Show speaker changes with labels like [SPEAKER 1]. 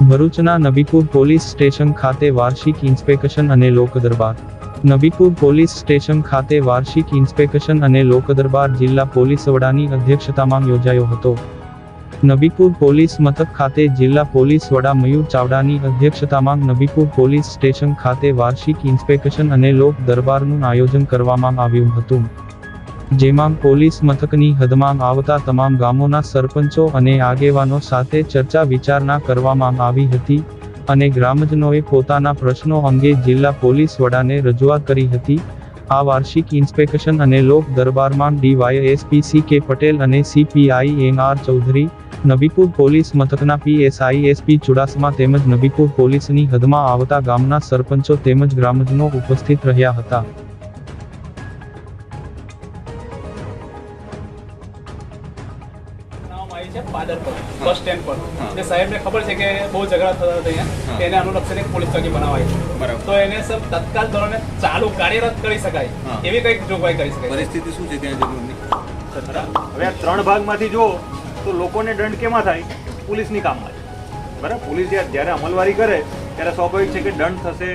[SPEAKER 1] ભરૂચના Nabipur police station ખાતે વાર્ષિક ઇન્સ્પેક્શન અને લોકદરબાર. નબીપુર પોલીસ સ્ટેશન ખાતે વાર્ષિક ઇન્સ્પેક્શન અને લોકદરબાર જિલ્લા પોલીસ વડાની અધ્યક્ષતામાં યોજાયો હતો. નબીપુર પોલીસ મથક ખાતે જિલ્લા પોલીસ વડા મયુર ચાવડાની અધ્યક્ષતામાં નબીપુર પોલીસ સ્ટેશન ખાતે વાર્ષિક ઇન્સ્પેક્શન અને લોક દરબારનું આયોજન કરવામાં આવ્યું હતું. જેમાં પોલીસ મથકની હદમાં આવતા તમામ ગામોના સરપંચો અને આગેવાનો સાથે ચર્ચા વિચારણા કરવામાં આવી હતી અને ગ્રામજનોએ પોતાના પ્રશ્નો અંગે જિલ્લા પોલીસ વડાને રજૂઆત કરી હતી. આ વાર્ષિક ઇન્સ્પેક્શન અને લોક દરબારમાં ડીવાયએસપી સી કે પટેલ અને CPI N R Chaudhary, Nabipur police મથકના પીએસઆઈ એસપી ચુડાસમા તેમજ નબીપુર પોલીસની હદમાં આવતા ગામના સરપંચો તેમજ ગ્રામજનો ઉપસ્થિત રહ્યા હતા.
[SPEAKER 2] નામ આવી છે પાદર પર બસ સ્ટેન્ડ પર. એટલે સાહેબને ખબર છે કે બહુ ઝઘડા થતા હતા અહીંયા. અનુલક્ષીને એક પોલીસ ચોકી બનાવાય છે.
[SPEAKER 3] બરાબર.
[SPEAKER 2] તો એને સબ તત્કાલ ધોરણે ચાલુ કાર્યરત કરી શકાય. એવી કંઈક જોગવાઈ કરી શકાય.
[SPEAKER 3] પરિસ્થિતિ શું છે ત્યાં
[SPEAKER 4] હવે આ ત્રણ ભાગમાંથી જુઓ તો લોકોને દંડ કેમાં થાય? પોલીસની કામમાં. બરાબર? પોલીસ જ્યારે જ્યારે અમલવારી કરે ત્યારે સ્વાભાવિક છે કે દંડ થશે